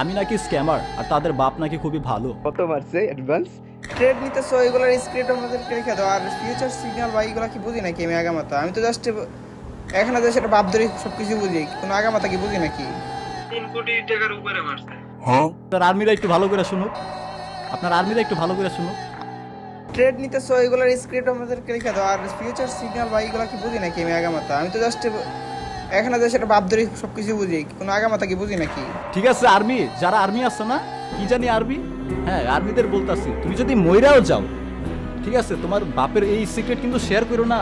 আমি নাকি স্ক্যামার আর তাদের বাপ নাকি খুবই ভালো। কত মারছে অ্যাডভান্স ট্রেড নিতেছো এগুলোর স্ক্রিপ্ট আমাদেরকে রেখে দাও। আর ফিউচার সিগন্যাল বা এইগুলো কি বুঝি নাকি আমি আগামাতা? আমি তো জাস্ট এখন যে সেটা বাপ ধরে সব কিছু বুঝি। কোনো আগামাতা কি বুঝি নাকি? তিন কোটি টাকার উপরে মারছে। আপনার আর্মিরা একটু ভালো করে শুনুক। আপনার আর্মিরা একটু ভালো করে শুনুক। ট্রেড নিতে নিতেছো এগুলোর স্ক্রিপ্ট আমাদেরকে রেখে দাও। আর ফিউচার সিগন্যাল বা এইগুলো কি বুঝি নাকি আমি আগামাতা? আমি তো জাস্ট এখানে যে সেটা বাপ ধরে সব কিছু বুঝি কোনো আগামাতা কি বুঝি নাকি? ঠিক আছে আর্মি যারা আর্মি আছে না কি জানি আর্মি? হ্যাঁ আর্মিদের বলতাছি তুমি যদি মইরাও যাও ঠিক আছে তোমার বাপের এই সিক্রেট কিন্তু শেয়ার করো না।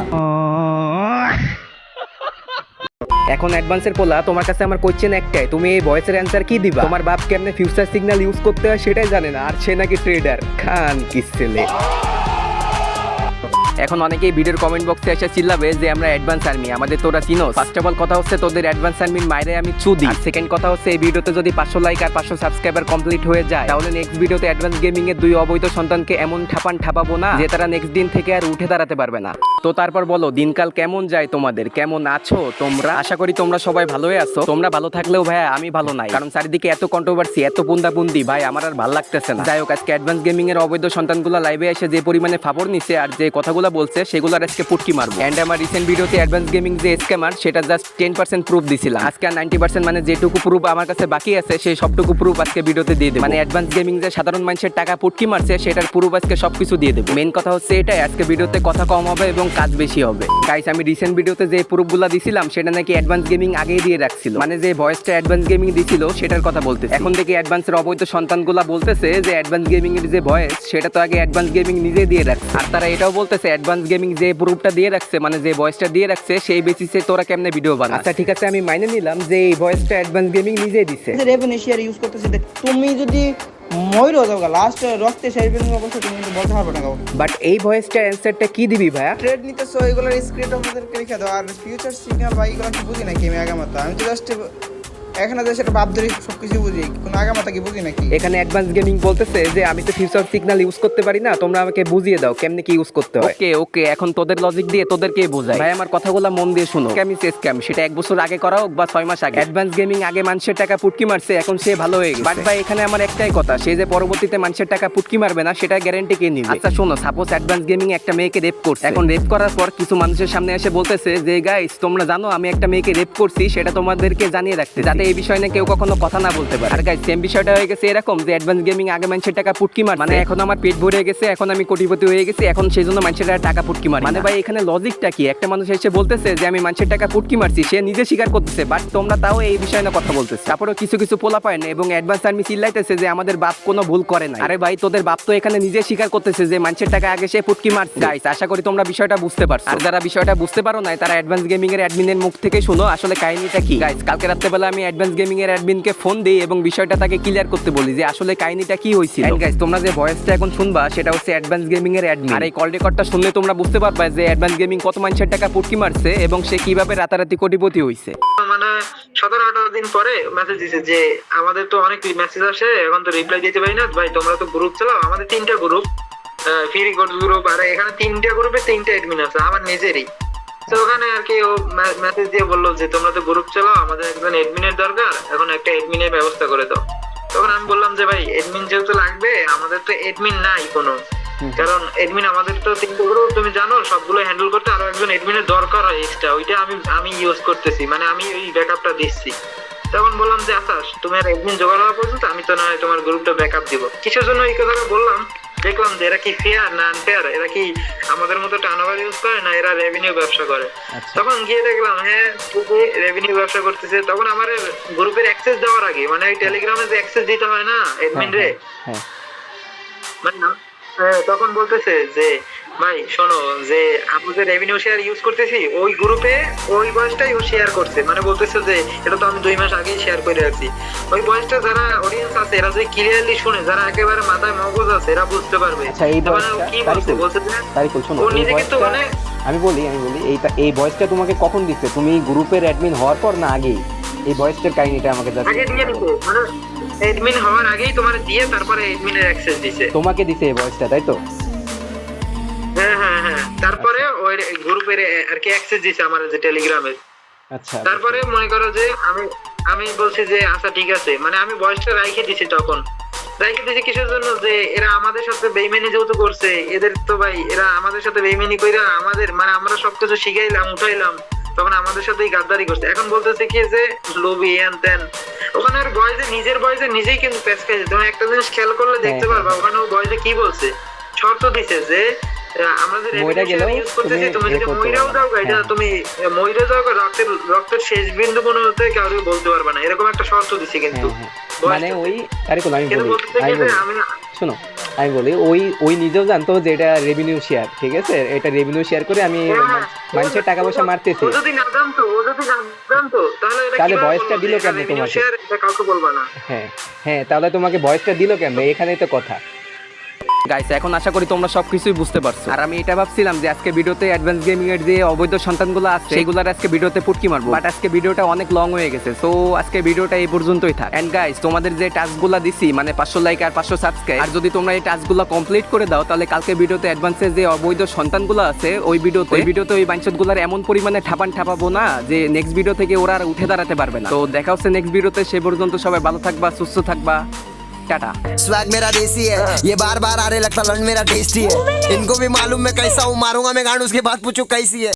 এখন অ্যাডভান্সের পোলা তোমার কাছে আমার কোশ্চেন একটাই তুমি এই ভয়েসের অ্যান্সার কি দিবা? তোমার বাপ কেমনে ফিউচার সিগন্যাল ইউজ করতে হয় সেটাই জানে না আর সে নাকি ট্রেডার খান কি ছেলে এখন অনেকেই ভিডিওর কমেন্ট বক্সে এসে চিল্লাবে যে আমরা অ্যাডভান্স আর্মি আমাদের তোরা চিনো ফার্স্ট অফ অল কথা হচ্ছে তোদের অ্যাডভান্স আর্মির মাইরে আমি চুদি আর সেকেন্ড কথা হচ্ছে এই ভিডিওতে যদি পাঁচশো লাইক আর পাঁচশো সাবস্ক্রাইবার কমপ্লিট হয়ে যায়, তাহলে নেক্সট ভিডিওতে অ্যাডভান্স গেমিং এর দুই অবৈধ সন্তানকে এমন ঠাপান ঠাপাবো না, যে তারা নেক্সট দিন থেকে আর উঠে দাঁড়াতে পারবে না। তো তারপর বলো, দিনকাল কেমন যায় তোমাদের? কেমন আছো তোমরা? আশা করি তোমরা সবাই ভালোই আছো। তোমরা ভালো থাকলেও ভাই আমি ভালো নাই। কারণ চারিদিকে এত কন্ট্রোভার্সি এত বুন্দাবুন্দি ভাই, আমার আর ভালো লাগতেছে না। যাই হোক, আজকে অ্যাডভান্স গেমিং এর অবৈধ সন্তানগুলো লাইভে এসে যে পরিমাণে ফাবর নিছে আর যে কথাগুলো বলছে সেগুলো আজকে পুটকি মারবো। এন্ড আমার রিসেন্ট ভিডিওতে অ্যাডভান্স গেমিং যে স্ক্যামার সেটা জাস্ট টেন পার্সেন্ট প্রুফ দিছিলাম। আজকে আর নাইনটি পার্সেন্ট মানে যেটুকু প্রুফ আমার কাছে বাকি আছে সেই সবটুকু প্রুফ আজকে ভিডিওতে দিয়ে দেবো। মানে অ্যাডভান্স গেমিং যে সাধারণ মানুষের টাকা পুটকি মারছে, সেটার প্রুফ আজকে সবকিছু দিয়ে দেবো। মেন কথা হচ্ছে এটাই, আজকে ভিডিওতে কথা কম হবে এবং কাজ বেশি হবে। গাইস আমি রিসেন্ট ভিডিওতে যে প্রুফগুলো দিছিলাম সেটা নাকি অ্যাডভান্স গেমিং আগেই দিয়ে রাখছিল। মানে যে ভয়েসটা অ্যাডভান্স গেমিং দিছিল সেটার কথা বলতে এখন থেকে অ্যাডভান্সের অবৈধ সন্তানগুলো বলতেছে যে অ্যাডভান্স গেমিং এর যে ভয়েস সেটা তো আগে অ্যাডভান্স গেমিং নিজে দিয়ে রাখছে। আর তারা এটাও বলতেছে অ্যাডভান্স গেমিং যে প্রুফটা দিয়ে রাখছে মানে যে ভয়েসটা দিয়ে রাখছে সেই বেসিসে তোরা কেমনে ভিডিও বানা আচ্ছা ঠিক আছে আমি মাইনে নিলাম যে এই ভয়েসটা অ্যাডভান্স গেমিং নিজেই দিছে। রেভেনিউ শেয়ার ইউজ করতেছে। তুমি যদি ময়ূর যাও লাস্ট রক্তে শেষ বিনিং অবশ্য তুমি কিন্তু বলতে পারবে না কাউ বাট এই ভয়েসটা অ্যান্সারটা কি দিবি ভাইয়া? ট্রেড নিতেছো এগুলোর স্ক্রিপ্ট আমাদেরকে রেখে দাও। আর ফিউচার সিগন্যাল বা এগুলো কি বুঝি নাকি আমি আগামাতা? আমি তো জাস্ট এখানে যে সেটা বাপ ধরে সব কিছু বুঝি। কোনো আগামাতা কি বুঝি নাকি? এখানে অ্যাডভান্স গেমিং বলতেছে যে আমি তো ফিউচার সিগন্যাল ইউজ করতে পারি না তোমরা আমাকে বুঝিয়ে দাও কেমনে কি ইউজ করতে হয়। ওকে ওকে এখন তোদের লজিক দিয়ে তোদেরকে বোঝাই। ভাই আমার কথাগুলো মন দিয়ে শুনো। স্ক্যাম ইজ স্ক্যাম সেটা এক বছর আগে করা হোক বা ছয় মাস আগে। অ্যাডভান্স গেমিং আগে মানুষের টাকা পুটকি মারছে এখন সে ভালো হয়ে গেছে। বাট ভাই এখানে আমার একটাই কথা সে যে পরবর্তীতে মানুষের টাকা পুটকি মারবে না সেটা গ্যারান্টি কে নিবে? আচ্ছা শোনো সাপোজ অ্যাডভান্স গেমিং একটা মেয়েকে রেপ করছে। এখন রেপ করার পর কিছু মানুষের সামনে এসে বলতেছে যে গাইস তোমরা জানো আমি একটা মেয়েকে রেপ করছি সেটা তোমাদেরকে জানিয়ে রাখতে যাতে এই বিষয় নিয়ে কেউ কখনো কথা না বলতে পারে। আর গাইস সেম বিষয়টা হয়ে গেছে এরকম যে অ্যাডভান্স গেমিং আগে মানুষের টাকা পুটকি মার মানে এখন আমার পেট ভরে গেছে, এখন আমি কোটিপতি হয়ে গেছি, এখন সেই জন্য মানুষের টাকা পুটকি মারি মানে ভাই, এখানে লজিকটা কি? একটা মানুষ এসে বলতেছে যে, আমি মানুষের টাকা পুটকি মারছি, সে নিজে স্বীকার করতেছে বাট তোমরা তাও এই বিষয় নিয়ে কথা বলতেছে। তারপরে কিছু কিছু পোলা পায় না এবং অ্যাডভান্স আর্মি চিল্লাইতেছে যে, আমাদের বাপ কোনো ভুল করে না আরে ভাই, তোদের বাপ তো এখানে নিজে স্বীকার করতেছে যে, মানুষের টাকা আগে সে পুটকি মারছে। গাইস আশা করি তোমরা বিষয়টা বুঝতে পারছ। আর যারা বিষয়টা বুঝতে পারো না তারা অ্যাডভান্স গেমিং এর অ্যাডমিনের মুখ থেকে শুনো, আসলে কাহিনীটা কি? গাইস কালকে রাত্রেবেলা আমি অ্যাডভান্স গেমিং এর অ্যাডমিনকে ফোন দিই এবং বিষয়টা তাকে ক্লিয়ার করতে বলি যে আসলে কাহিনীটা কি হয়েছিল। গাইস তোমরা যে ভয়েসটা এখন শুনবা সেটা হচ্ছে অ্যাডভান্স গেমিং এর অ্যাডমিন আর এই কল রেকর্ডটা শুনলে তোমরা বুঝতে পারবা যে অ্যাডভান্স গেমিং কত মানুষের টাকা পুটকি মারছে এবং সে কীভাবে রাতারাতি কোটিপতি হইছে। মানে সতেরো আঠারো দিন পরে মেসেজ দিছে যে আমাদের তো অনেক মেসেজ আসে এখন তো রিপ্লাই দিতে পারি না। ভাই তোমরা তো গ্রুপ চালাও আমাদের তিনটা গ্রুপ ফ্রি গ্রুপ আর এখানে তিনটা গ্রুপে তিনটা এডমিন আছে আমার নিজেরই। তো ওখানে আর কি ও মেসেজ দিয়ে বলল যে তোমরা তো গ্রুপ চালাও আমাদের একজন এডমিনের দরকার এখন একটা এডমিনের ব্যবস্থা করে দাও। তখন আমি বললাম যে ভাই এডমিন যেহেতু লাগবে আমাদের তো এডমিন নাই কোনো। কারণ এডমিন আমাদের তো তিনটে গ্রুপ তুমি জানো সবগুলো হ্যান্ডেল করতে আরও একজন এডমিনের দরকার হয় এক্সট্রা ওইটা আমি আমি ইউজ করতেছি মানে আমি ওই ব্যাকআপটা দিচ্ছি। তখন বললাম যে আচ্ছা তোমার এডমিন জোগাড় হওয়া পর্যন্ত আমি তো না তোমার গ্রুপটা ব্যাকআপ দিব। কিসের জন্য এই কথাটা বললাম। দেখলাম যে এরা কি ফেয়ার না আনফেয়ার এরা কি আমাদের মতো টার্নওভার ইউজ করে না এরা রেভিনিউ ব্যবসা করে? তখন গিয়ে দেখলাম হ্যাঁ রেভিনিউ ব্যবসা করতেছে তখন আমার গ্রুপের অ্যাক্সেস দেওয়ার আগে মানে টেলিগ্রামে যে অ্যাক্সেস দিতে হয় না অ্যাডমিন রে? হ্যাঁ মানে হ্যাঁ, তখন বলতেছে যে ভাই শোনো যে আমরা যে রেভিনিউ শেয়ার ইউজ করতেছি ওই গ্রুপে ওই বয়সটাই ও শেয়ার করছে। মানে বলতেছে যে এটা তো আমি দুই মাস আগেই শেয়ার করে রাখছি ওই বয়সটা যারা অডিয়েন্স আছে এরা যদি ক্লিয়ারলি শুনে যারা একেবারে মাথায় মগজ আছে এরা বুঝতে পারবে। আচ্ছা, কি বলছে বলছে ও নিজে কিন্তু মানে আমি বলি আমি বলি এইটা এই বয়সটা তোমাকে কখন দিচ্ছে? তুমি গ্রুপের অ্যাডমিন হওয়ার পর না আগেই? এই ভয়েসটার কাহিনীটা আমাকে আগে দিয়ে মানে এডমিন হওয়ার আগেই তোমার দিয়ে তারপরে এডমিনের অ্যাক্সেস দিছে। তোমাকে দিছে এই ভয়েসটা তাই তো? হ্যাঁ হ্যাঁ হ্যাঁ। তারপরে ওই গ্রুপের আর কি অ্যাক্সেস দিছে আমার যে টেলিগ্রামের আচ্ছা তারপরে মনে করো যে আমি আমি বলছি যে আচ্ছা ঠিক আছে। মানে আমি বয়সটা রাইখে দিছি তখন। রাইখে দিছি কিসের জন্য? যে এরা আমাদের সাথে বেইমানি যেহেতু করছে এদের তো ভাই এরা আমাদের সাথে বেইমানি কইরা আমাদের মানে আমরা সবকিছু শিখাইলাম উঠাইলাম তখন আমাদের সাথেই গাদ্দারি করছে। এখন বলতেছে কি যে লোভি হ্যান ত্যান ওখানে আর বয়সে নিজের বয়সে নিজেই কিন্তু প্যাচ খাইছে তুমি একটা জিনিস খেয়াল করলে দেখতে হ্যাঁ, পারবা ওখানে ও বয়সে কি বলছে? শর্ত দিছে যে করতেছি তুমি যদি এটা হ্যাঁ। তুমি রক্তের রক্তের শেষ বিন্দু কোনো হতে কাউকে বলতে পারবে না। এরকম একটা শর্ত দিছে কিন্তু। হ্যাঁ, হ্যাঁ। মানে ওই আরে কোন আমি কিন্তু বলি বলতে আমি কি যে বলি। আমি শোনো আমি বলি ওই ওই নিজেও জানতো যে এটা রেভিনিউ শেয়ার ঠিক আছে? এটা রেভিনিউ শেয়ার করে আমি হ্যাঁ, মানুষের টাকা পয়সা মারতেছি। তাহলে বয়সটা দিল কেন তোমাকে? হ্যাঁ হ্যাঁ তাহলে তোমাকে ভয়েসটা দিল কেন এখানেই তো কথা। গাইস এখন আশা করি তোমরা সবকিছুই বুঝতে পারছ। আর আমি এটা ভাবছিলাম যে আজকে ভিডিওতে অ্যাডভান্স গেমিং এর যে অবৈধ সন্তানগুলো আছে সেগুলোর আজকে ভিডিওতে পুটকি মারবো। বাট আজকে ভিডিওটা অনেক লং হয়ে গেছে সো আজকে ভিডিওটা এই পর্যন্তই থাক। এন্ড গাইস তোমাদের যে টাস্কগুলো দিছি মানে পাঁচশো লাইক আর পাঁচশো সাবস্ক্রাইব আর যদি তোমরা এই টাস্কগুলো কমপ্লিট করে দাও তাহলে কালকে ভিডিওতে অ্যাডভান্সের যে অবৈধ সন্তানগুলো আছে ওই ভিডিওতে ওই ভিডিওতে ওই বাঞ্চতগুলোর এমন পরিমাণে ঠাপান ঠাপাবো না যে নেক্সট ভিডিও থেকে ওরা আর উঠে দাঁড়াতে পারবে না। তো দেখা হচ্ছে নেক্সট ভিডিওতে সে পর্যন্ত সবাই ভালো থাকবা সুস্থ থাকবা। টাটা स्वैग मेरा देसी है। ये बार बार आ रहे लगता लंड मेरा टेस्टी है। इनको भी मालूम मैं कैसा हूँ। मारूँगा मैं गांड उसके बाद पूछू कैसी है।